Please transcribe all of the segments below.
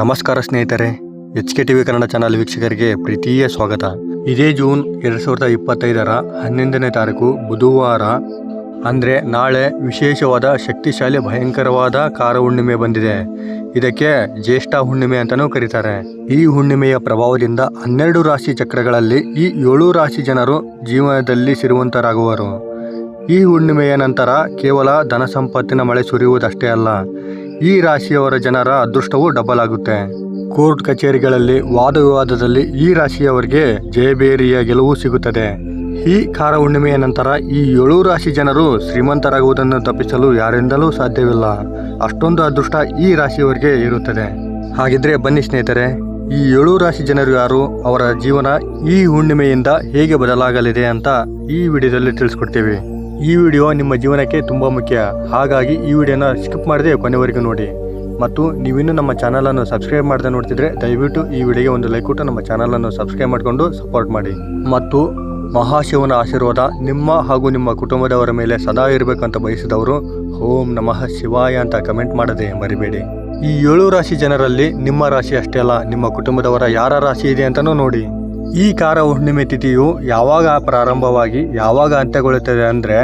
ನಮಸ್ಕಾರ ಸ್ನೇಹಿತರೆ H K TV Kannada channel ವೀಕ್ಷಕರಿಗೆ ಪ್ರೀತಿಯ ಸ್ವಾಗತ. ಇದೇ ಜೂನ್ ಎರಡ್ ಸಾವಿರದ ಇಪ್ಪತ್ತೈದರ ಹನ್ನೊಂದನೇ ತಾರೀಕು, ಬುಧವಾರ. ಅಂದರೆ ನಾಳೆ ವಿಶೇಷವಾದ ಶಕ್ತಿಶಾಲಿ ಭಯಂಕರವಾದ ಕಾರ ಹುಣ್ಣಿಮೆ ಬಂದಿದೆ. ಇದಕ್ಕೆ ಜ್ಯೇಷ್ಠ ಹುಣ್ಣಿಮೆ ಅಂತಲೂ ಕರೀತಾರೆ. ಈ ಹುಣ್ಣಿಮೆಯ ಪ್ರಭಾವದಿಂದ ಹನ್ನೆರಡು ರಾಶಿ ಚಕ್ರಗಳಲ್ಲಿ ಈ ಏಳು ರಾಶಿ ಜನರು ಜೀವನದಲ್ಲಿ ಸಿರುವಂತರಾಗುವರು. ಈ ಹುಣ್ಣಿಮೆಯ ನಂತರ ಕೇವಲ ಧನ ಸಂಪತ್ತಿನ ಮಳೆ ಸುರಿಯುವುದಷ್ಟೇ ಅಲ್ಲ ಈ ರಾಶಿಯವರ ಜನರ ಅದೃಷ್ಟವು ಡಬಲ್ ಆಗುತ್ತೆ. ಕೋರ್ಟ್ ಕಚೇರಿಗಳಲ್ಲಿ ವಾದ ವಿವಾದದಲ್ಲಿ ಈ ರಾಶಿಯವರಿಗೆ ಜಯಬೇರಿಯ ಗೆಲುವು ಸಿಗುತ್ತದೆ. ಈ ಖಾರ ಹುಣ್ಣಿಮೆಯ ನಂತರ ಈ ಏಳು ರಾಶಿ ಜನರು ಶ್ರೀಮಂತರಾಗುವುದನ್ನು ತಪ್ಪಿಸಲು ಯಾರಿಂದಲೂ ಸಾಧ್ಯವಿಲ್ಲ. ಅಷ್ಟೊಂದು ಅದೃಷ್ಟ ಈ ರಾಶಿಯವರಿಗೆ ಇರುತ್ತದೆ. ಹಾಗಿದ್ರೆ ಬನ್ನಿ ಸ್ನೇಹಿತರೆ, ಈ ಏಳು ರಾಶಿ ಜನರು ಯಾರು, ಅವರ ಜೀವನ ಈ ಹುಣ್ಣಿಮೆಯಿಂದ ಹೇಗೆ ಬದಲಾಗಲಿದೆ ಅಂತ ಈ ವಿಡಿಯೋದಲ್ಲಿ ತಿಳಿಸ್ಕೊಡ್ತೀವಿ. ಈ ವಿಡಿಯೋ ನಿಮ್ಮ ಜೀವನಕ್ಕೆ ತುಂಬ ಮುಖ್ಯ. ಹಾಗಾಗಿ ಈ ವಿಡಿಯೋನ ಸ್ಕಿಪ್ ಮಾಡದೆ ಕೊನೆವರೆಗೂ ನೋಡಿ. ಮತ್ತು ನೀವಿನ್ನೂ ನಮ್ಮ ಚಾನಲನ್ನು ಸಬ್ಸ್ಕ್ರೈಬ್ ಮಾಡದೆ ನೋಡ್ತಿದ್ರೆ ದಯವಿಟ್ಟು ಈ ವಿಡಿಯೋಗೆ ಒಂದು ಲೈಕ್ ಕೊಟ್ಟು ನಮ್ಮ ಚಾನಲನ್ನು ಸಬ್ಸ್ಕ್ರೈಬ್ ಮಾಡಿಕೊಂಡು ಸಪೋರ್ಟ್ ಮಾಡಿ. ಮತ್ತು ಮಹಾಶಿವನ ಆಶೀರ್ವಾದ ನಿಮ್ಮ ಹಾಗೂ ನಿಮ್ಮ ಕುಟುಂಬದವರ ಮೇಲೆ ಸದಾ ಇರಬೇಕಂತ ಬಯಸಿದವರು ಓಂ ನಮಃ ಶಿವಾಯ ಅಂತ ಕಮೆಂಟ್ ಮಾಡದೆ ಮರಿಬೇಡಿ. ಈ ಏಳು ರಾಶಿ ಜನರಲ್ಲಿ ನಿಮ್ಮ ರಾಶಿ ಅಷ್ಟೇ ಅಲ್ಲ, ನಿಮ್ಮ ಕುಟುಂಬದವರ ಯಾರ ರಾಶಿ ಇದೆ ಅಂತಲೂ ನೋಡಿ. ಈ ಕಾರ ಹುಣ್ಣಿಮೆ ತಿಥಿಯು ಯಾವಾಗ ಪ್ರಾರಂಭವಾಗಿ ಯಾವಾಗ ಅಂತ್ಯಗೊಳ್ಳುತ್ತದೆ ಅಂದರೆ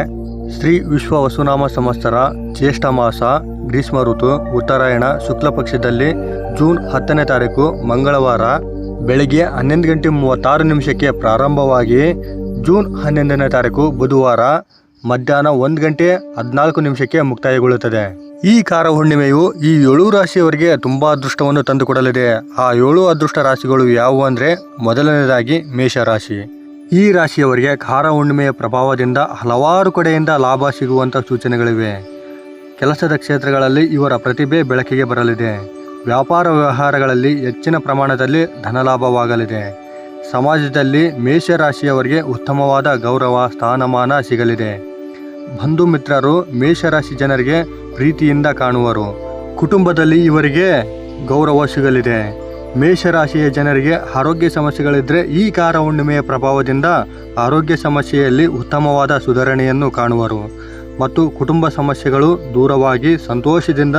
ಶ್ರೀ ವಿಶ್ವ ವಸುನಾಮ ಸಂವತ್ಸರ ಜ್ಯೇಷ್ಠ ಮಾಸ, ಗ್ರೀಷ್ಮ ಋತು, ಉತ್ತರಾಯಣ, ಶುಕ್ಲ ಪಕ್ಷದಲ್ಲಿ ಜೂನ್ ಹತ್ತನೇ ತಾರೀಕು, ಮಂಗಳವಾರ, ಬೆಳಗ್ಗೆ ಹನ್ನೊಂದು ಗಂಟೆ ಮೂವತ್ತಾರು ನಿಮಿಷಕ್ಕೆ ಪ್ರಾರಂಭವಾಗಿ ಜೂನ್ ಹನ್ನೊಂದನೇ ತಾರೀಕು ಬುಧವಾರ ಮಧ್ಯಾಹ್ನ ಒಂದು ಗಂಟೆ ಹದಿನಾಲ್ಕು ನಿಮಿಷಕ್ಕೆ ಮುಕ್ತಾಯಗೊಳ್ಳುತ್ತದೆ. ಈ ಕಾರ ಹುಣ್ಣಿಮೆಯು ಈ ಏಳು ರಾಶಿಯವರಿಗೆ ತುಂಬ ಅದೃಷ್ಟವನ್ನು ತಂದುಕೊಡಲಿದೆ. ಆ ಏಳು ಅದೃಷ್ಟ ರಾಶಿಗಳು ಯಾವುವು ಅಂದರೆ ಮೊದಲನೇದಾಗಿ ಮೇಷರಾಶಿ. ಈ ರಾಶಿಯವರಿಗೆ ಖಾರ ಹುಣ್ಣಿಮೆಯ ಪ್ರಭಾವದಿಂದ ಹಲವಾರು ಕಡೆಯಿಂದ ಲಾಭ ಸಿಗುವಂಥ ಸೂಚನೆಗಳಿವೆ. ಕೆಲಸದ ಕ್ಷೇತ್ರಗಳಲ್ಲಿ ಇವರ ಪ್ರತಿಭೆ ಬೆಳಕಿಗೆ ಬರಲಿದೆ. ವ್ಯಾಪಾರ ವ್ಯವಹಾರಗಳಲ್ಲಿ ಹೆಚ್ಚಿನ ಪ್ರಮಾಣದಲ್ಲಿ ಧನಲಾಭವಾಗಲಿದೆ. ಸಮಾಜದಲ್ಲಿ ಮೇಷರಾಶಿಯವರಿಗೆ ಉತ್ತಮವಾದ ಗೌರವ, ಸ್ಥಾನಮಾನ ಸಿಗಲಿದೆ. ಬಂಧು ಮಿತ್ರರು ಮೇಷರಾಶಿ ಜನರಿಗೆ ಪ್ರೀತಿಯಿಂದ ಕಾಣುವರು. ಕುಟುಂಬದಲ್ಲಿ ಇವರಿಗೆ ಗೌರವ ಸಿಗಲಿದೆ. ಮೇಷರಾಶಿಯ ಜನರಿಗೆ ಆರೋಗ್ಯ ಸಮಸ್ಯೆಗಳಿದ್ದರೆ ಈ ಕಾರ ಹುಣ್ಣಿಮೆಯ ಪ್ರಭಾವದಿಂದ ಆರೋಗ್ಯ ಸಮಸ್ಯೆಯಲ್ಲಿ ಉತ್ತಮವಾದ ಸುಧಾರಣೆಯನ್ನು ಕಾಣುವರು ಮತ್ತು ಕುಟುಂಬ ಸಮಸ್ಯೆಗಳು ದೂರವಾಗಿ ಸಂತೋಷದಿಂದ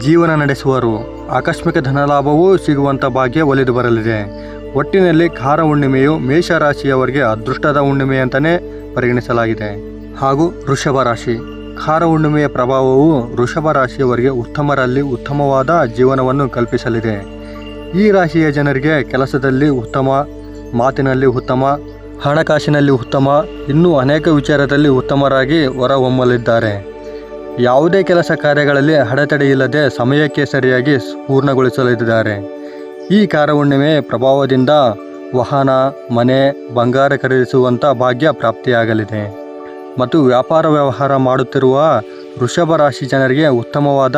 ಜೀವನ ನಡೆಸುವರು. ಆಕಸ್ಮಿಕ ಧನಲಾಭವೂ ಸಿಗುವಂಥ ಭಾಗ್ಯ ಒಲಿದು ಬರಲಿದೆ. ಒಟ್ಟಿನಲ್ಲಿ ಖಾರ ಹುಣ್ಣಿಮೆಯು ಮೇಷರಾಶಿಯವರಿಗೆ ಅದೃಷ್ಟದ ಹುಣ್ಣಿಮೆ ಅಂತಲೇ ಪರಿಗಣಿಸಲಾಗಿದೆ. ಹಾಗೂ ವೃಷಭ ರಾಶಿ. ಖಾರ ಹುಣ್ಣಿಮೆಯ ಪ್ರಭಾವವು ವೃಷಭ ರಾಶಿಯವರಿಗೆ ಉತ್ತಮರಲ್ಲಿ ಉತ್ತಮವಾದ ಜೀವನವನ್ನು ಕಲ್ಪಿಸಲಿದೆ. ಈ ರಾಶಿಯ ಜನರಿಗೆ ಕೆಲಸದಲ್ಲಿ ಉತ್ತಮ, ಮಾತಿನಲ್ಲಿ ಉತ್ತಮ, ಹಣಕಾಸಿನಲ್ಲಿ ಉತ್ತಮ, ಇನ್ನೂ ಅನೇಕ ವಿಚಾರದಲ್ಲಿ ಉತ್ತಮರಾಗಿ ಹೊರಹೊಮ್ಮಲಿದ್ದಾರೆ. ಯಾವುದೇ ಕೆಲಸ ಕಾರ್ಯಗಳಲ್ಲಿ ಅಡೆತಡೆಯಿಲ್ಲದೆ ಸಮಯಕ್ಕೆ ಸರಿಯಾಗಿ ಪೂರ್ಣಗೊಳಿಸಲಿದ್ದಾರೆ. ಈ ಕಾರಹುಣ್ಣಿಮೆ ಪ್ರಭಾವದಿಂದ ವಾಹನ, ಮನೆ, ಬಂಗಾರ ಖರೀದಿಸುವಂಥ ಭಾಗ್ಯ ಪ್ರಾಪ್ತಿಯಾಗಲಿದೆ. ಮತ್ತು ವ್ಯಾಪಾರ ವ್ಯವಹಾರ ಮಾಡುತ್ತಿರುವ ವೃಷಭ ರಾಶಿ ಜನರಿಗೆ ಉತ್ತಮವಾದ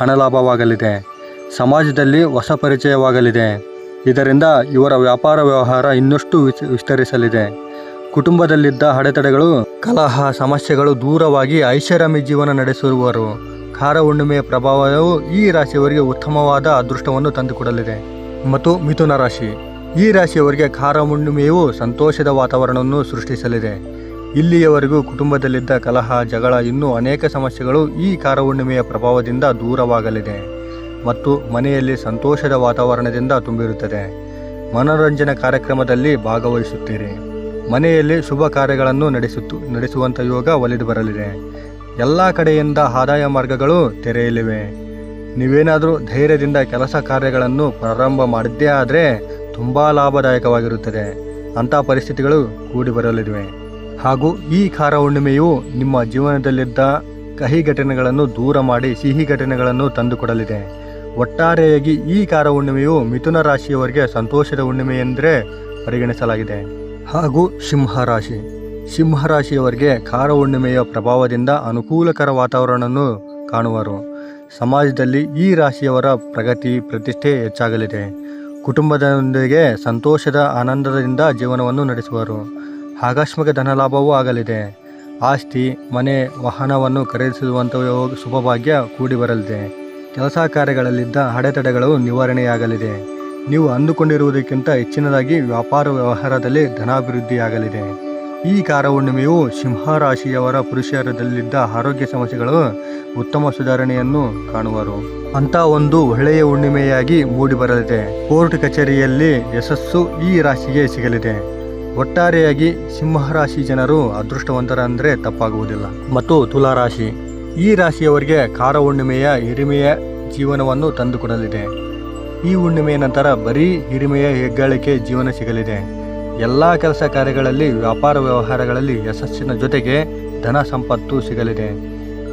ಹಣಲಾಭವಾಗಲಿದೆ. ಸಮಾಜದಲ್ಲಿ ಹೊಸ ಪರಿಚಯವಾಗಲಿದೆ. ಇದರಿಂದ ಇವರ ವ್ಯಾಪಾರ ವ್ಯವಹಾರ ಇನ್ನಷ್ಟು ವಿಸ್- ವಿಸ್ತರಿಸಲಿದೆ. ಕುಟುಂಬದಲ್ಲಿದ್ದ ಅಡೆತಡೆಗಳು, ಕಲಹ, ಸಮಸ್ಯೆಗಳು ದೂರವಾಗಿ ಐಷಾರಾಮಿ ಜೀವನ ನಡೆಸುವರು ಖಾರ ಹುಣ್ಣಿಮೆಯ ಪ್ರಭಾವವು ಈ ರಾಶಿಯವರಿಗೆ ಉತ್ತಮವಾದ ಅದೃಷ್ಟವನ್ನು ತಂದುಕೊಡಲಿದೆ. ಮತ್ತು ಮಿಥುನ ರಾಶಿ, ಈ ರಾಶಿಯವರಿಗೆ ಖಾರ ಹುಣ್ಣಿಮೆಯು ಸಂತೋಷದ ವಾತಾವರಣವನ್ನು ಸೃಷ್ಟಿಸಲಿದೆ. ಇಲ್ಲಿಯವರೆಗೂ ಕುಟುಂಬದಲ್ಲಿದ್ದ ಕಲಹ, ಜಗಳ ಇನ್ನೂ ಅನೇಕ ಸಮಸ್ಯೆಗಳು ಈ ಖಾರ ಹುಣ್ಣಿಮೆಯ ಪ್ರಭಾವದಿಂದ ದೂರವಾಗಲಿದೆ. ಮತ್ತು ಮನೆಯಲ್ಲಿ ಸಂತೋಷದ ವಾತಾವರಣದಿಂದ ತುಂಬಿರುತ್ತದೆ. ಮನೋರಂಜನೆ ಕಾರ್ಯಕ್ರಮದಲ್ಲಿ ಭಾಗವಹಿಸುತ್ತೀರಿ. ಮನೆಯಲ್ಲಿ ಶುಭ ಕಾರ್ಯಗಳನ್ನು ನಡೆಸುತ್ತು ನಡೆಸುವಂಥ ಯೋಗ ಒಲಿದು ಬರಲಿದೆ. ಎಲ್ಲ ಕಡೆಯಿಂದ ಆದಾಯ ಮಾರ್ಗಗಳು ತೆರೆಯಲಿವೆ. ನೀವೇನಾದರೂ ಧೈರ್ಯದಿಂದ ಕೆಲಸ ಕಾರ್ಯಗಳನ್ನು ಪ್ರಾರಂಭ ಮಾಡಿದ್ದೇ ಆದರೆ ತುಂಬ ಲಾಭದಾಯಕವಾಗಿರುತ್ತದೆ. ಅಂಥ ಪರಿಸ್ಥಿತಿಗಳು ಕೂಡಿ ಬರಲಿವೆ. ಹಾಗೂ ಈ ಖಾರ ಹುಣ್ಣಿಮೆಯು ನಿಮ್ಮ ಜೀವನದಲ್ಲಿದ್ದ ಕಹಿ ಘಟನೆಗಳನ್ನು ದೂರ ಮಾಡಿ ಸಿಹಿ ಘಟನೆಗಳನ್ನು ತಂದುಕೊಡಲಿದೆ. ಒಟ್ಟಾರೆಯಾಗಿ ಈ ಕಾರ ಹುಣ್ಣಿಮೆಯು ಮಿಥುನ ರಾಶಿಯವರಿಗೆ ಸಂತೋಷದ ಹುಣ್ಣಿಮೆ ಎಂದರೆ ಪರಿಗಣಿಸಲಾಗಿದೆ. ಹಾಗೂ ಸಿಂಹ ರಾಶಿ. ಸಿಂಹ ರಾಶಿಯವರಿಗೆ ಕಾರ ಹುಣ್ಣಿಮೆಯ ಪ್ರಭಾವದಿಂದ ಅನುಕೂಲಕರ ವಾತಾವರಣವನ್ನು ಕಾಣುವರು. ಸಮಾಜದಲ್ಲಿ ಈ ರಾಶಿಯವರ ಪ್ರಗತಿ, ಪ್ರತಿಷ್ಠೆ ಹೆಚ್ಚಾಗಲಿದೆ. ಕುಟುಂಬದೊಂದಿಗೆ ಸಂತೋಷದ ಆನಂದದಿಂದ ಜೀವನವನ್ನು ನಡೆಸುವರು. ಆಕಸ್ಮಿಕ ಧನಲಾಭವೂ ಆಗಲಿದೆ. ಆಸ್ತಿ, ಮನೆ, ವಾಹನವನ್ನು ಖರೀದಿಸುವಂಥ ಶುಭಭಾಗ್ಯ ಕೂಡಿ ಬರಲಿದೆ ಕೆಲಸ ಕಾರ್ಯಗಳಲ್ಲಿದ್ದ ಅಡೆತಡೆಗಳು ನಿವಾರಣೆಯಾಗಲಿದೆ. ನೀವು ಅಂದುಕೊಂಡಿರುವುದಕ್ಕಿಂತ ಹೆಚ್ಚಿನದಾಗಿ ವ್ಯಾಪಾರ ವ್ಯವಹಾರದಲ್ಲಿ ಧನಾಭಿವೃದ್ಧಿಯಾಗಲಿದೆ. ಈ ಕಾರ ಹುಣ್ಣಿಮೆಯು ಸಿಂಹರಾಶಿಯವರ ಪುರುಷರದಲ್ಲಿದ್ದ ಆರೋಗ್ಯ ಸಮಸ್ಯೆಗಳು ಉತ್ತಮ ಸುಧಾರಣೆಯನ್ನು ಕಾಣುವರು. ಅಂತ ಒಂದು ಒಳ್ಳೆಯ ಹುಣ್ಣಿಮೆಯಾಗಿ ಮೂಡಿಬರಲಿದೆ. ಕೋರ್ಟ್ ಕಚೇರಿಯಲ್ಲಿ ಯಶಸ್ಸು ಈ ರಾಶಿಗೆ ಸಿಗಲಿದೆ. ಒಟ್ಟಾರೆಯಾಗಿ ಸಿಂಹರಾಶಿ ಜನರು ಅದೃಷ್ಟವಂತರ ಅಂದರೆ ತಪ್ಪಾಗುವುದಿಲ್ಲ. ಮತ್ತು ತುಲಾರಾಶಿ. ಈ ರಾಶಿಯವರಿಗೆ ಖಾರ ಹುಣ್ಣಿಮೆಯ ಹಿರಿಮೆಯ ಜೀವನವನ್ನು ತಂದುಕೊಡಲಿದೆ. ಈ ಹುಣ್ಣಿಮೆಯ ನಂತರ ಬರೀ ಹಿರಿಮೆಯ ಹೆಗ್ಗಳಿಕೆ ಜೀವನ ಸಿಗಲಿದೆ. ಎಲ್ಲ ಕೆಲಸ ಕಾರ್ಯಗಳಲ್ಲಿ, ವ್ಯಾಪಾರ ವ್ಯವಹಾರಗಳಲ್ಲಿ ಯಶಸ್ಸಿನ ಜೊತೆಗೆ ಧನ ಸಂಪತ್ತು ಸಿಗಲಿದೆ.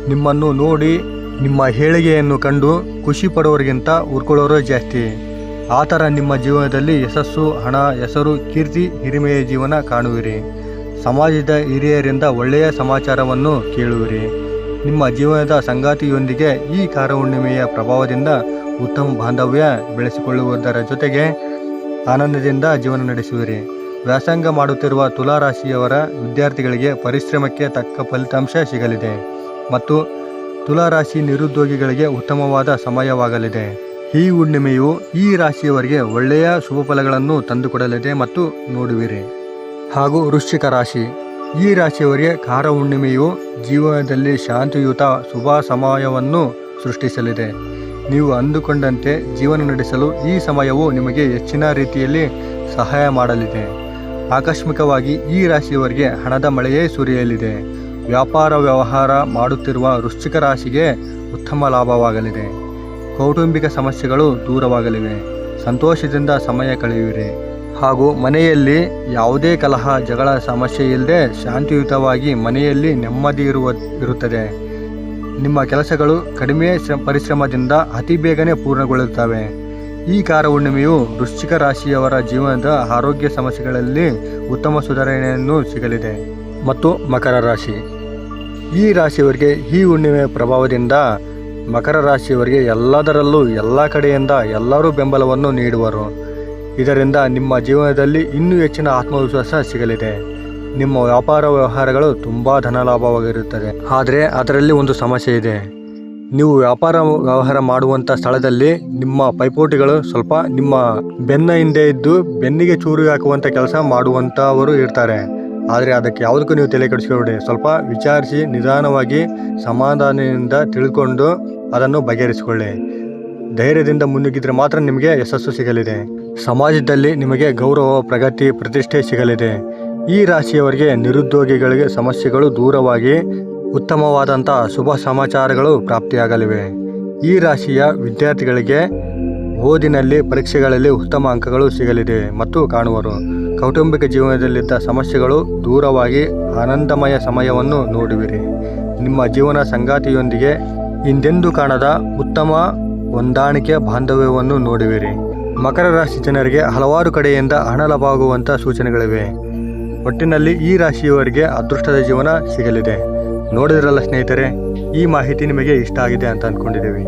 ನಿಮ್ಮನ್ನು ನೋಡಿ, ನಿಮ್ಮ ಹೇಳಿಗೆಯನ್ನು ಕಂಡು ಖುಷಿ ಪಡೋರಿಗಿಂತ ಉರ್ಕೊಳ್ಳೋರೇ ಜಾಸ್ತಿ. ಆ ಥರ ನಿಮ್ಮ ಜೀವನದಲ್ಲಿ ಯಶಸ್ಸು, ಹಣ, ಹೆಸರು, ಕೀರ್ತಿ, ಹಿರಿಮೆಯ ಜೀವನ ಕಾಣುವಿರಿ. ಸಮಾಜದ ಹಿರಿಯರಿಂದ ಒಳ್ಳೆಯ ಸಮಾಚಾರವನ್ನು ಕೇಳುವಿರಿ. ನಿಮ್ಮ ಜೀವನದ ಸಂಗಾತಿಯೊಂದಿಗೆ ಈ ಕಾರ ಹುಣ್ಣಿಮೆಯ ಪ್ರಭಾವದಿಂದ ಉತ್ತಮ ಬಾಂಧವ್ಯ ಬೆಳೆಸಿಕೊಳ್ಳುವುದರ ಜೊತೆಗೆ ಆನಂದದಿಂದ ಜೀವನ ನಡೆಸುವಿರಿ. ವ್ಯಾಸಂಗ ಮಾಡುತ್ತಿರುವ ತುಲಾರಾಶಿಯವರ ವಿದ್ಯಾರ್ಥಿಗಳಿಗೆ ಪರಿಶ್ರಮಕ್ಕೆ ತಕ್ಕ ಫಲಿತಾಂಶ ಸಿಗಲಿದೆ ಮತ್ತು ತುಲಾರಾಶಿ ನಿರುದ್ಯೋಗಿಗಳಿಗೆ ಉತ್ತಮವಾದ ಸಮಯವಾಗಲಿದೆ. ಈ ಹುಣ್ಣಿಮೆಯು ಈ ರಾಶಿಯವರಿಗೆ ಒಳ್ಳೆಯ ಶುಭ ಫಲಗಳನ್ನು ತಂದುಕೊಡಲಿದೆ ಮತ್ತು ನೋಡುವಿರಿ. ಹಾಗೂ ವೃಶ್ಚಿಕ ರಾಶಿ. ಈ ರಾಶಿಯವರಿಗೆ ಕಾರ ಹುಣ್ಣಿಮೆಯು ಜೀವನದಲ್ಲಿ ಶಾಂತಿಯುತ ಶುಭ ಸಮಯವನ್ನು ಸೃಷ್ಟಿಸಲಿದೆ. ನೀವು ಅಂದುಕೊಂಡಂತೆ ಜೀವನ ನಡೆಸಲು ಈ ಸಮಯವು ನಿಮಗೆ ಹೆಚ್ಚಿನ ರೀತಿಯಲ್ಲಿ ಸಹಾಯ ಮಾಡಲಿದೆ. ಆಕಸ್ಮಿಕವಾಗಿ ಈ ರಾಶಿಯವರಿಗೆ ಹಣದ ಮಳೆಯೇ ಸುರಿಯಲಿದೆ. ವ್ಯಾಪಾರ ವ್ಯವಹಾರ ಮಾಡುತ್ತಿರುವ ವೃಶ್ಚಿಕ ರಾಶಿಗೆ ಉತ್ತಮ ಲಾಭವಾಗಲಿದೆ. ಕೌಟುಂಬಿಕ ಸಮಸ್ಯೆಗಳು ದೂರವಾಗಲಿವೆ. ಸಂತೋಷದಿಂದ ಸಮಯ ಕಳೆಯುವಿರಿ. ಹಾಗೂ ಮನೆಯಲ್ಲಿ ಯಾವುದೇ ಕಲಹ, ಜಗಳ ಸಮಸ್ಯೆ ಇಲ್ಲದೆ ಶಾಂತಿಯುತವಾಗಿ ಮನೆಯಲ್ಲಿ ನೆಮ್ಮದಿ ಇರುವ, ಇರುತ್ತದೆ. ನಿಮ್ಮ ಕೆಲಸಗಳು ಕಡಿಮೆ ಶ್ರ- ಪರಿಶ್ರಮದಿಂದ ಅತಿ ಬೇಗನೆ ಪೂರ್ಣಗೊಳ್ಳುತ್ತವೆ. ಈ ಕಾರ ಹುಣ್ಣಿಮೆಯು ವೃಶ್ಚಿಕ ರಾಶಿಯವರ ಜೀವನದ ಆರೋಗ್ಯ ಸಮಸ್ಯೆಗಳಲ್ಲಿ ಉತ್ತಮ ಸುಧಾರಣೆಯನ್ನು ಸಿಗಲಿದೆ. ಮತ್ತು ಮಕರ ರಾಶಿ. ಈ ರಾಶಿಯವರಿಗೆ ಈ ಹುಣ್ಣಿಮೆಯ ಪ್ರಭಾವದಿಂದ ಮಕರ ರಾಶಿಯವರಿಗೆ ಎಲ್ಲದರಲ್ಲೂ ಎಲ್ಲ ಕಡೆಯಿಂದ ಎಲ್ಲರೂ ಬೆಂಬಲವನ್ನು ನೀಡುವರು. ಇದರಿಂದ ನಿಮ್ಮ ಜೀವನದಲ್ಲಿ ಇನ್ನೂ ಹೆಚ್ಚಿನ ಆತ್ಮವಿಶ್ವಾಸ ಸಿಗಲಿದೆ. ನಿಮ್ಮ ವ್ಯಾಪಾರ ವ್ಯವಹಾರಗಳು ತುಂಬ ಧನಲಾಭವಾಗಿರುತ್ತದೆ. ಆದರೆ ಅದರಲ್ಲಿ ಒಂದು ಸಮಸ್ಯೆ ಇದೆ. ನೀವು ವ್ಯಾಪಾರ ವ್ಯವಹಾರ ಮಾಡುವಂಥ ಸ್ಥಳದಲ್ಲಿ ನಿಮ್ಮ ಪೈಪೋಟಿಗಳು ಸ್ವಲ್ಪ ನಿಮ್ಮ ಬೆನ್ನ ಹಿಂದೆ ಇದ್ದು ಬೆನ್ನಿಗೆ ಚೂರು ಹಾಕುವಂಥ ಕೆಲಸ ಮಾಡುವಂಥವರು ಇರ್ತಾರೆ. ಆದರೆ ಅದಕ್ಕೆ ಯಾವುದಕ್ಕೂ ನೀವು ತಲೆ ಕೆಡಿಸ್ಕೊಬೇಡಿ. ಸ್ವಲ್ಪ ವಿಚಾರಿಸಿ ನಿಧಾನವಾಗಿ ಸಮಾಧಾನದಿಂದ ತಿಳ್ಕೊಂಡು ಅದನ್ನು ಬಗೆಹರಿಸಿಕೊಳ್ಳಿ. ಧೈರ್ಯದಿಂದ ಮುನ್ನುಗ್ಗಿದ್ರೆ ಮಾತ್ರ ನಿಮಗೆ ಯಶಸ್ಸು ಸಿಗಲಿದೆ. ಸಮಾಜದಲ್ಲಿ ನಿಮಗೆ ಗೌರವ, ಪ್ರಗತಿ, ಪ್ರತಿಷ್ಠೆ ಸಿಗಲಿದೆ. ಈ ರಾಶಿಯವರಿಗೆ ನಿರುದ್ಯೋಗಿಗಳಿಗೆ ಸಮಸ್ಯೆಗಳು ದೂರವಾಗಿ ಉತ್ತಮವಾದಂಥ ಶುಭ ಸಮಾಚಾರಗಳು ಪ್ರಾಪ್ತಿಯಾಗಲಿವೆ. ಈ ರಾಶಿಯ ವಿದ್ಯಾರ್ಥಿಗಳಿಗೆ ಓದಿನಲ್ಲಿ, ಪರೀಕ್ಷೆಗಳಲ್ಲಿ ಉತ್ತಮ ಅಂಕಗಳು ಸಿಗಲಿದೆ ಮತ್ತು ಕಾಣುವರು. ಕೌಟುಂಬಿಕ ಜೀವನದಲ್ಲಿದ್ದ ಸಮಸ್ಯೆಗಳು ದೂರವಾಗಿ ಆನಂದಮಯ ಸಮಯವನ್ನು ನೋಡುವಿರಿ. ನಿಮ್ಮ ಜೀವನ ಸಂಗಾತಿಯೊಂದಿಗೆ ಹಿಂದೆಂದೂ ಕಾಣದ ಉತ್ತಮ ಹೊಂದಾಣಿಕೆ ಬಾಂಧವ್ಯವನ್ನು ನೋಡುವಿರಿ. ಮಕರ ರಾಶಿ ಜನರಿಗೆ ಹಲವಾರು ಕಡೆಯಿಂದ ಹಣ ಲಭವಾಗುವಂಥ ಸೂಚನೆಗಳಿವೆ. ಒಟ್ಟಿನಲ್ಲಿ ಈ ರಾಶಿಯವರಿಗೆ ಅದೃಷ್ಟದ ಜೀವನ ಸಿಗಲಿದೆ. ನೋಡಿದ್ರಲ್ಲ ಸ್ನೇಹಿತರೆ, ಈ ಮಾಹಿತಿ ನಿಮಗೆ ಇಷ್ಟ ಆಗಿದೆ ಅಂತ ಅಂದ್ಕೊಂಡಿದ್ದೀವಿ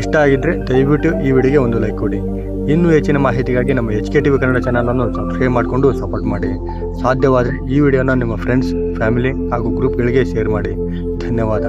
ಇಷ್ಟ ಆಗಿದ್ದರೆ ದಯವಿಟ್ಟು ಈ ವಿಡಿಯೋಗೆ ಒಂದು ಲೈಕ್ ಕೊಡಿ. ಇನ್ನೂ ಹೆಚ್ಚಿನ ಮಾಹಿತಿಗಾಗಿ ನಮ್ಮ H K T V Kannada ಚಾನಲನ್ನು ಸಬ್ಸ್ಕ್ರೈಬ್ ಮಾಡಿಕೊಂಡು ಸಪೋರ್ಟ್ ಮಾಡಿ. ಸಾಧ್ಯವಾದರೆ ಈ ವಿಡಿಯೋನ ನಿಮ್ಮ ಫ್ರೆಂಡ್ಸ್ ಫ್ಯಾಮಿಲಿ ಹಾಗೂ ಗ್ರೂಪ್ಗಳಿಗೆ ಶೇರ್ ಮಾಡಿ. ಧನ್ಯವಾದ.